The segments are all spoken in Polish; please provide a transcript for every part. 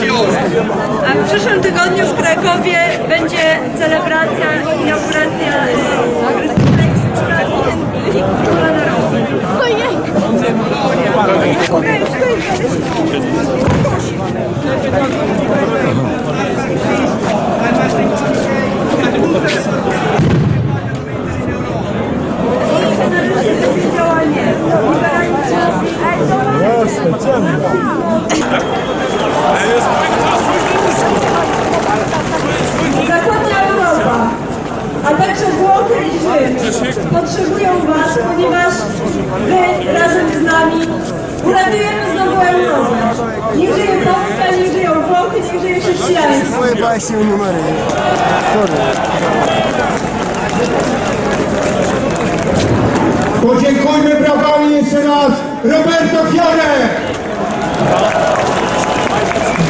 A w przyszłym tygodniu w Krakowie będzie celebracja inauguracja Zachodnia Europa, a także Włochy i Rzym potrzebują Was, ponieważ Wy razem z nami uratujemy znowu Europę. Niech żyje Polska, niech żyją Włochy, niech żyje chrześcijaństwo. Moje właśnie numery. Podziękujmy brawami jeszcze raz Roberto Fiore!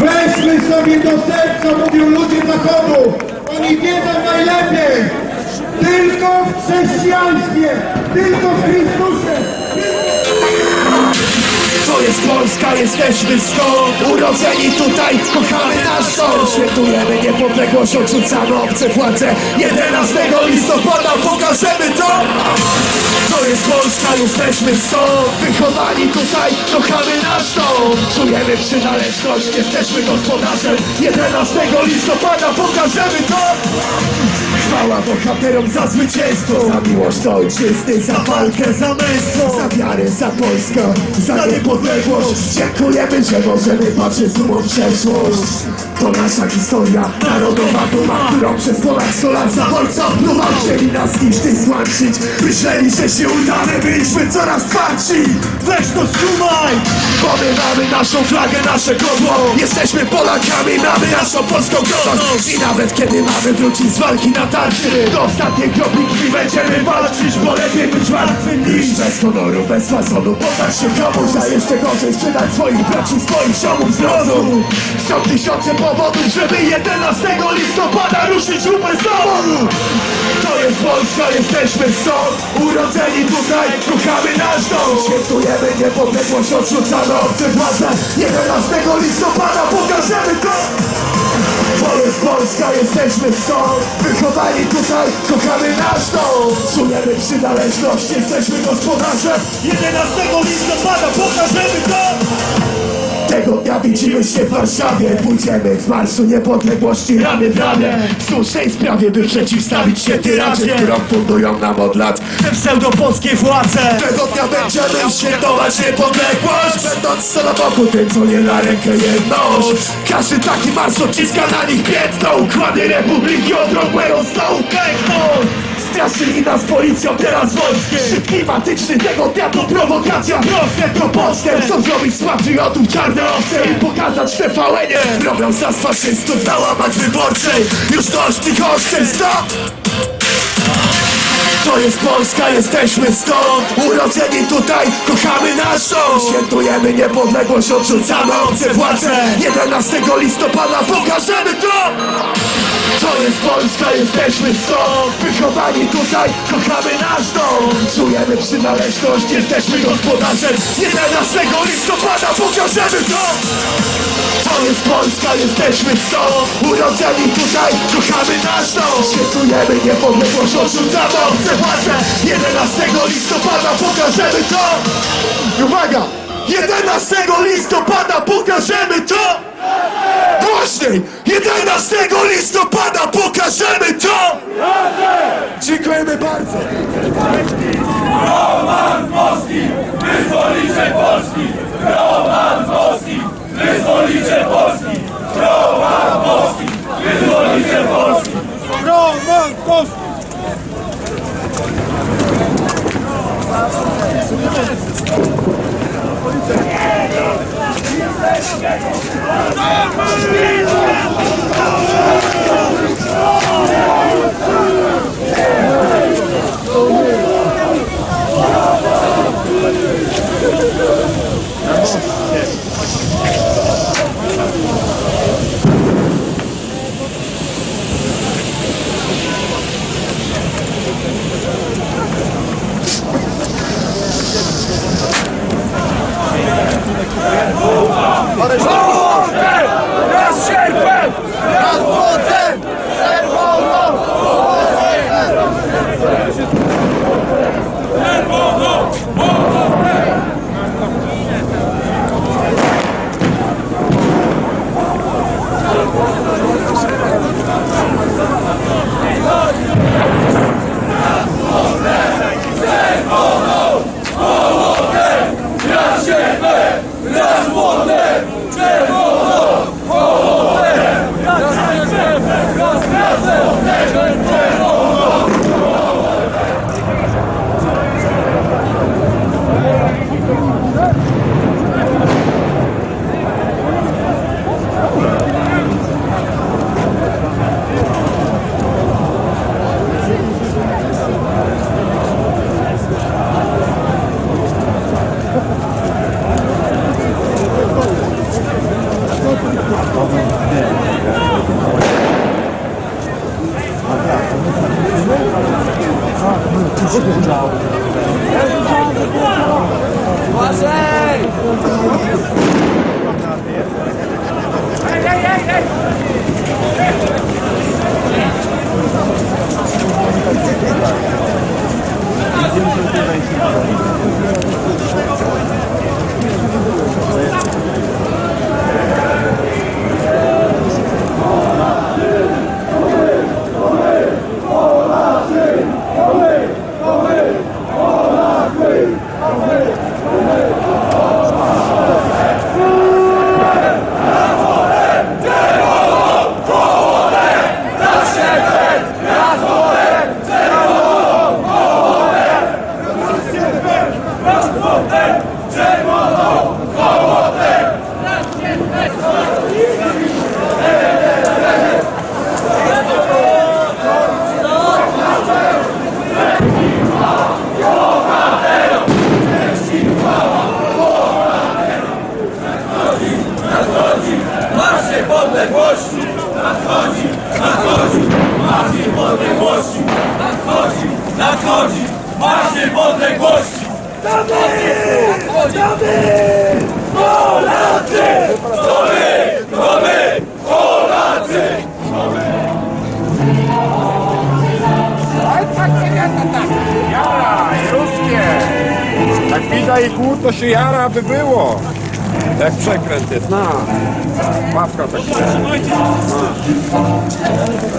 Weźmy sobie do serca, mówią ludzie Zachodu. Oni wiedzą najlepiej. Tylko w chrześcijaństwie, tylko w Chrystusie. To jest Polska, jesteśmy stąd Urodzeni tutaj, kochamy nasz dom Świętujemy niepodległość, odrzucamy obce władze 11 listopada pokażemy To jest Polska, jesteśmy stąd Wychowani tutaj, kochamy nasz dom. Czujemy przynależność, jesteśmy gospodarzem 11 listopada. Pokażemy to! Chwała bohaterom za zwycięstwo. Za miłość do ojczyzny, za walkę, za męstwo. Za wiarę, za Polskę, za niepodległość. Dziękujemy, że możemy patrzeć sumą w przeszłość. To nasza historia, narodowa duma Którą przez ponad 100 lat zabójca opluwał Chcieli nas zniszczyć, złamczyć Myśleli, że się udamy, byliśmy coraz twardsi. Weź to skumaj! Bo my mamy naszą flagę, nasze godło. Jesteśmy Polakami, mamy naszą polską godność. I nawet kiedy mamy wrócić z walki na tarczy Do ostatniej kropli krwi będziemy walczyć Bo lepiej być martwym niż bez honoru, bez fazonu Poddać się komuś, a jeszcze gorzej sprzedać swoich braci, swoich ziomów z rozu Są tysiące powodów, żeby 11 listopada ruszyć lupę znowu To jest Polska, jesteśmy stąd Urodzeni tutaj, kochamy nasz dom. Świętujemy niepodległość, odrzucamy obce władze 11 listopada pokażemy to. Jest Polska, jesteśmy stąd Wychowani tutaj, kochamy nasz dom. Czujemy przynależność, jesteśmy gospodarzem. 11 listopada pokażemy to tego dnia widzimy się w Warszawie. Pójdziemy w marszu niepodległości ramię w ramię W słusznej sprawie, by przeciwstawić się tyradzie Którą fundują nam od lat te pseudopolskie władze. Tego dnia będziemy świętować niepodległość Będąc co na boku tym, co nie na rękę jedność. Każdy taki marsz odciska na nich piętno Układy republiki odrągłego stołu pękną Straszyli nas policją, teraz wojskiem. Szczyt klimatyczny tego dnia to prowokacja. Proste to postęp Chcą zrobić? Z patriotów czarne owce. I pokazać TVN-ie Robią za faszystów na łamach wyborczej Już dość tych oszczędz, stop! To jest Polska, jesteśmy stąd. Urodzeni tutaj, kochamy nasz dom Świętujemy niepodległość, odrzucamy obce władze. 11 listopada pokażemy to. To jest Polska, jesteśmy stąd. Wychowani tutaj, kochamy nasz dom. Czujemy przynależność, jesteśmy gospodarzem. 11 listopada pokażemy to. To jest Polska, jesteśmy stąd. Urodzeni tutaj, kochamy nasz dom. Świętujemy niepodległość, odrzucamy obce władzę 11 listopada pokażemy to Uwaga! 11 listopada pokażemy to Głośniej! 11 listopada pokażemy to Dziękujemy bardzo Roman Moski, wyzwolicie Polski! Roman Moski, wyzwolicie Polski! Roman Moski, wyzwolicie Polski! Roman Moski! Raz Nadchodzi! Marsz Niepodległości! Damy! Damy! Polacy! To my! To my! Polacy! Jara, i ruskie. Jak pida i to się jara by było. Jak przekręt jest, na. Łapka tak się. Na.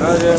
Razie.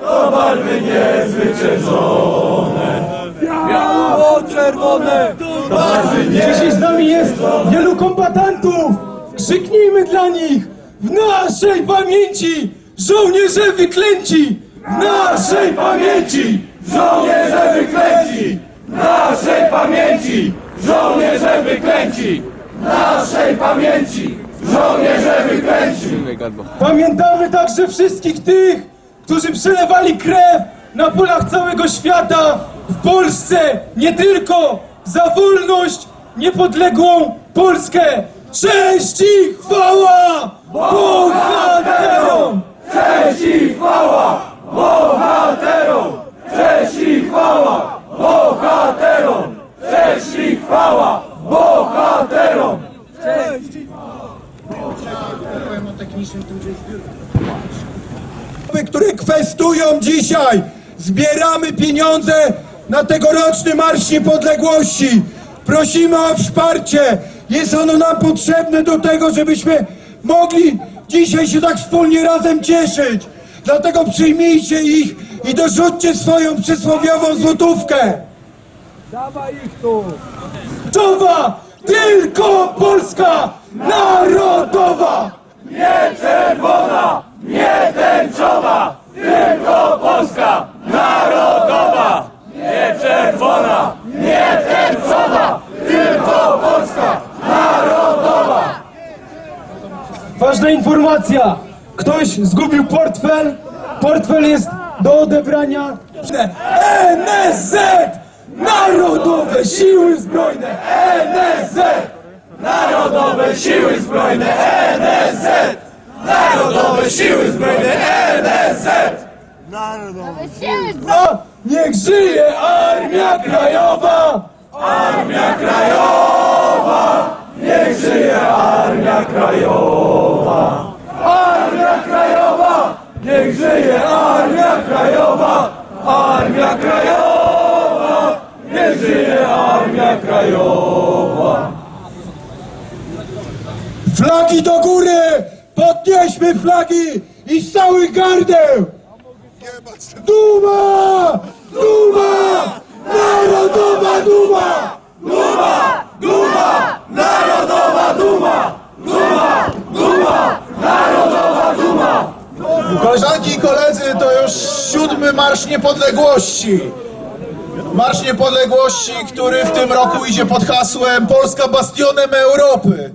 To barwy niezwyciężone! Biało-czerwone Biało-czerwone! Dzisiaj z nami jest wielu kombatantów! Krzyknijmy dla nich! W naszej pamięci żołnierze wyklęci! W naszej pamięci! Żołnierze wyklęci! Naszej pamięci! Żołnierze wyklęci! Naszej pamięci! Żołnierze wyklęci! Pamiętamy także wszystkich tych, którzy przelewali krew na polach całego świata, w Polsce, nie tylko, za wolność, niepodległą Polskę! Cześć i chwała bohaterom! Cześć i chwała bohaterom! Cześć i chwała bohaterom! Cześć i chwała bohaterom! Które kwestują dzisiaj. Zbieramy pieniądze na tegoroczny Marsz Niepodległości. Prosimy o wsparcie. Jest ono nam potrzebne do tego, żebyśmy mogli dzisiaj się tak wspólnie razem cieszyć. Dlatego przyjmijcie ich i dorzućcie swoją przysłowiową złotówkę. Czowa! Tylko Polska Narodowa! Nie czerwona, nie tęczowa, tylko Polska narodowa! Nie czerwona, nie tęczowa, tylko Polska narodowa! Ważna informacja! Ktoś zgubił portfel. Portfel jest do odebrania. NSZ! Narodowe Siły Zbrojne! NSZ! Narodowe Siły Zbrojne NSZ! Narodowe Siły Zbrojne NSZ! A niech żyje Armia Krajowa! Armia Krajowa! Niech żyje Armia Krajowa! Armia Krajowa! Niech żyje Armia Krajowa! Armia Krajowa! Niech żyje Armia Krajowa! Flagi do góry! Podnieśmy flagi i z całych gardeł! Duma! Duma! Narodowa duma! Duma! Duma! Narodowa Duma! Duma! Duma! Narodowa Duma! Koleżanki i koledzy, to już siódmy Marsz Niepodległości. Marsz Niepodległości, który w tym roku idzie pod hasłem Polska bastionem Europy.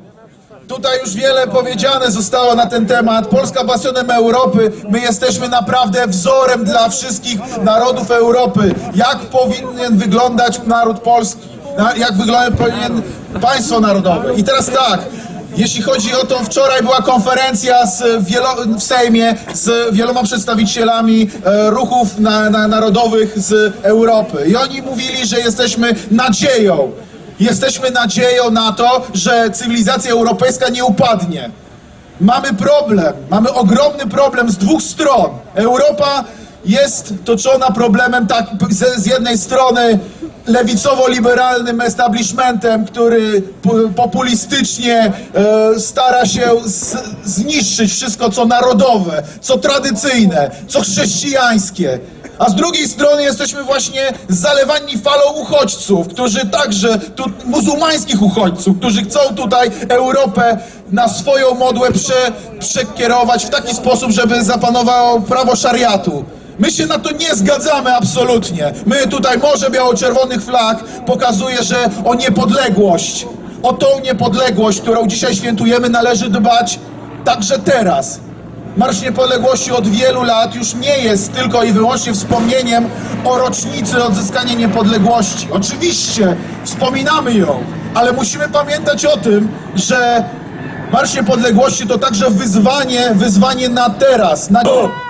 Tutaj już wiele powiedziane zostało na ten temat. Polska bastionem Europy. My jesteśmy naprawdę wzorem dla wszystkich narodów Europy. Jak powinien wyglądać naród polski? Jak wygląda powinien państwo narodowe? I teraz tak. Jeśli chodzi o to, wczoraj była konferencja z wielo, w Sejmie z wieloma przedstawicielami e, ruchów na, na, narodowych z Europy. I oni mówili, że jesteśmy nadzieją. Jesteśmy nadzieją na to, że cywilizacja europejska nie upadnie. Mamy problem, mamy ogromny problem z dwóch stron. Europa jest toczona problemem tak z, z jednej strony lewicowo-liberalnym establishmentem, który populistycznie e, stara się z, zniszczyć wszystko, co narodowe, co tradycyjne, co chrześcijańskie. A z drugiej strony jesteśmy właśnie zalewani falą uchodźców, którzy także, tu, muzułmańskich uchodźców, którzy chcą tutaj Europę na swoją modłę prze, przekierować w taki sposób, żeby zapanowało prawo szariatu. My się na to nie zgadzamy absolutnie. My tutaj Morze Biało-Czerwonych Flag pokazuje, że o niepodległość, o tą niepodległość, którą dzisiaj świętujemy, należy dbać także teraz. Marsz Niepodległości od wielu lat już nie jest tylko i wyłącznie wspomnieniem o rocznicy odzyskania niepodległości. Oczywiście wspominamy ją, ale musimy pamiętać o tym, że Marsz Niepodległości to także wyzwanie, wyzwanie na teraz, na...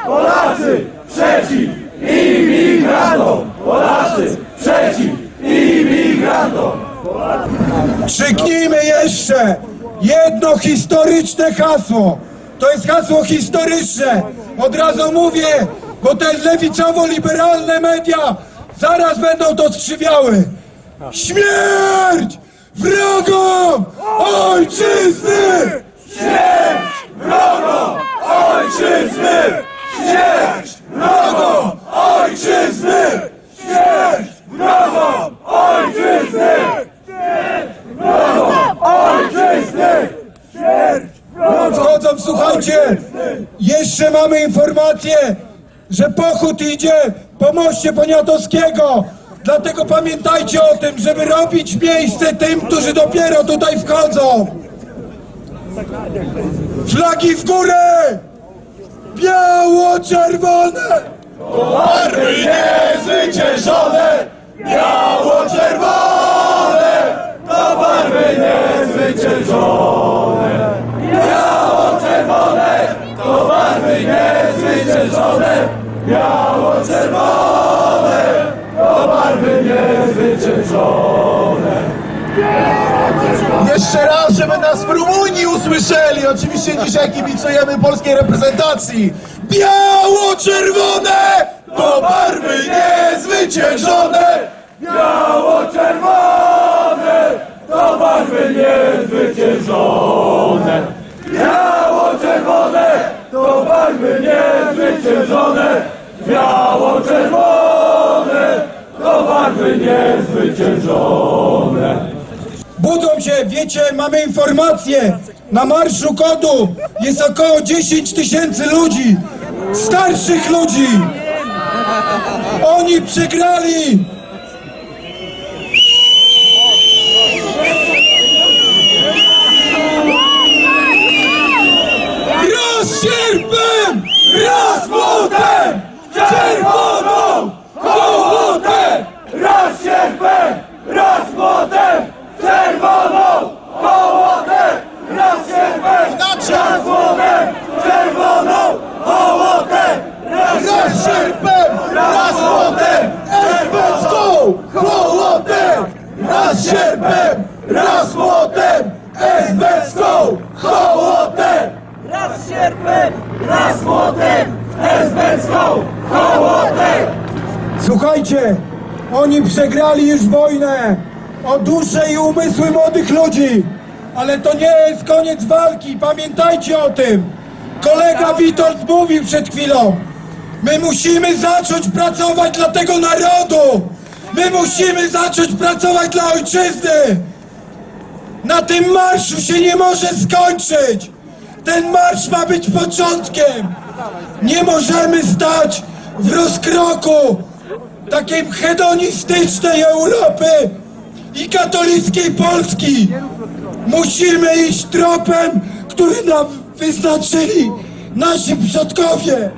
Polacy przeciw imigrantom! Polacy przeciw imigrantom! Krzyknijmy jeszcze jedno historyczne hasło. To jest hasło historyczne. Od razu mówię, bo te lewicowo-liberalne media zaraz będą to skrzywiały. Śmierć wrogom ojczyzny! Ojczyzny! Śmierć wrogom ojczyzny! Śmierć wrogom ojczyzny! Ojczyzny! Wchodzą, słuchajcie, jeszcze mamy informację, że pochód idzie po moście Poniatowskiego. Dlatego pamiętajcie o tym, żeby robić miejsce tym, którzy dopiero tutaj wchodzą. Flagi w górę! Biało-czerwone! Barwy niezwyciężone, biało-czerwone, to barwy niezwyciężone. Biało-czerwone, to barwy niezwyciężone, biało-czerwone, to barwy niezwyciężone. Jeszcze raz, żeby nas w Rumunii usłyszeli. Oczywiście dzisiaj kibicujemy polskiej reprezentacji. Biało-czerwone To barwy niezwyciężone, biało-czerwone, to barwy niezwyciężone. Biało-czerwone, to barwy niezwyciężone, biało-czerwone, to barwy niezwyciężone. Budzą się, wiecie, mamy informację. Na Marszu Kodu jest około 10 tysięcy ludzi. Starszych ludzi. Oni przegrali. Raz sierpem! Raz młotem, czerwoną hołotę! Raz sierpem, raz młotem, czerwoną hołotę! Raz raz młotem, czerwoną hołotę! Raz sierpem, raz młotem, esbecką hołotę! Raz sierpem, raz młotem, esbecką hołotę! Raz sierpem, raz młotem, esbecką hołotę! Słuchajcie, oni przegrali już wojnę o dusze i umysły młodych ludzi. Ale to nie jest koniec walki, pamiętajcie o tym. Kolega Witold mówił przed chwilą. My musimy zacząć pracować dla tego narodu. My musimy zacząć pracować dla ojczyzny. Na tym marszu się nie może skończyć. Ten marsz ma być początkiem. Nie możemy stać w rozkroku takiej hedonistycznej Europy i katolickiej Polski. Musimy iść tropem, który nam wyznaczyli nasi przodkowie.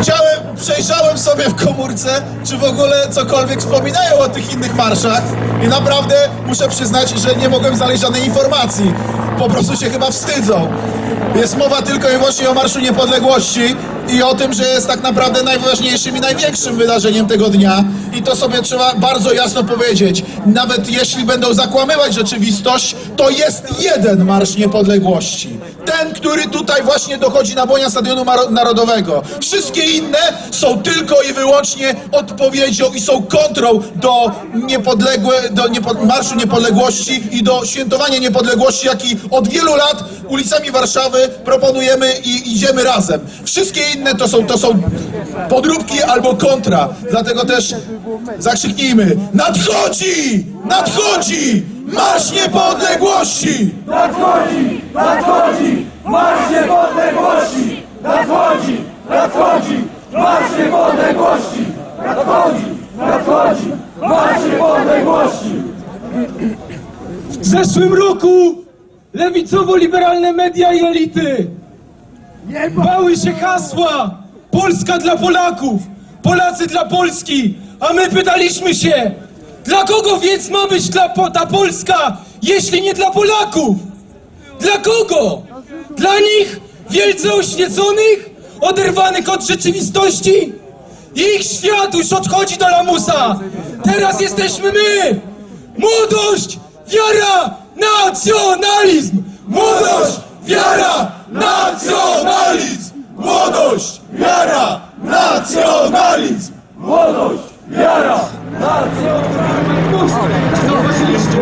Chciałem, przejrzałem sobie w komórce, czy w ogóle cokolwiek wspominają o tych innych marszach i naprawdę muszę przyznać, że nie mogłem znaleźć żadnej informacji. Po prostu się chyba wstydzą. Jest mowa tylko i wyłącznie o Marszu Niepodległości i o tym, że jest tak naprawdę najważniejszym i największym wydarzeniem tego dnia. I to sobie trzeba bardzo jasno powiedzieć. Nawet jeśli będą zakłamywać rzeczywistość, to jest jeden Marsz Niepodległości. Ten, który tutaj właśnie dochodzi na bonia Stadionu Narodowego. Wszystkie inne są tylko i wyłącznie odpowiedzią i są kontrą do, niepodległe, do niepo, Marszu Niepodległości i do świętowania niepodległości, jaki od wielu lat ulicami Warszawy proponujemy i idziemy razem. Wszystkie inne to są, to są podróbki albo kontra. Dlatego też zakrzyknijmy Nadchodzi! Nadchodzi! Marsz Niepodległości! Nadchodzi, nadchodzi, marsz niepodległości! Nadchodzi, nadchodzi, marsz niepodległości! Nadchodzi, nadchodzi, marsz niepodległości! W zeszłym roku lewicowo-liberalne media i elity bały się hasła Polska dla Polaków, Polacy dla Polski, a my pytaliśmy się, dla kogo więc ma być ta Polska, jeśli nie dla Polaków? Dla kogo? Dla nich, wielce oświeconych, oderwanych od rzeczywistości? Ich świat już odchodzi do lamusa. Teraz jesteśmy my! Młodość, wiara, nacjonalizm! Młodość, wiara, nacjonalizm! Młodość, wiara, nacjonalizm! Młodość, wiara, Czy zauważyliście?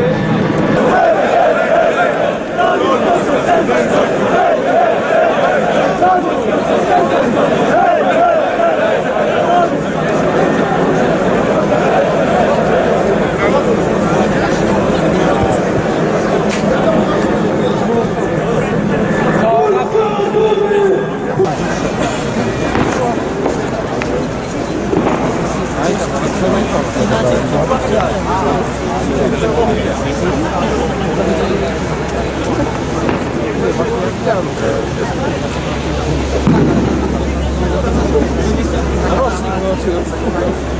too.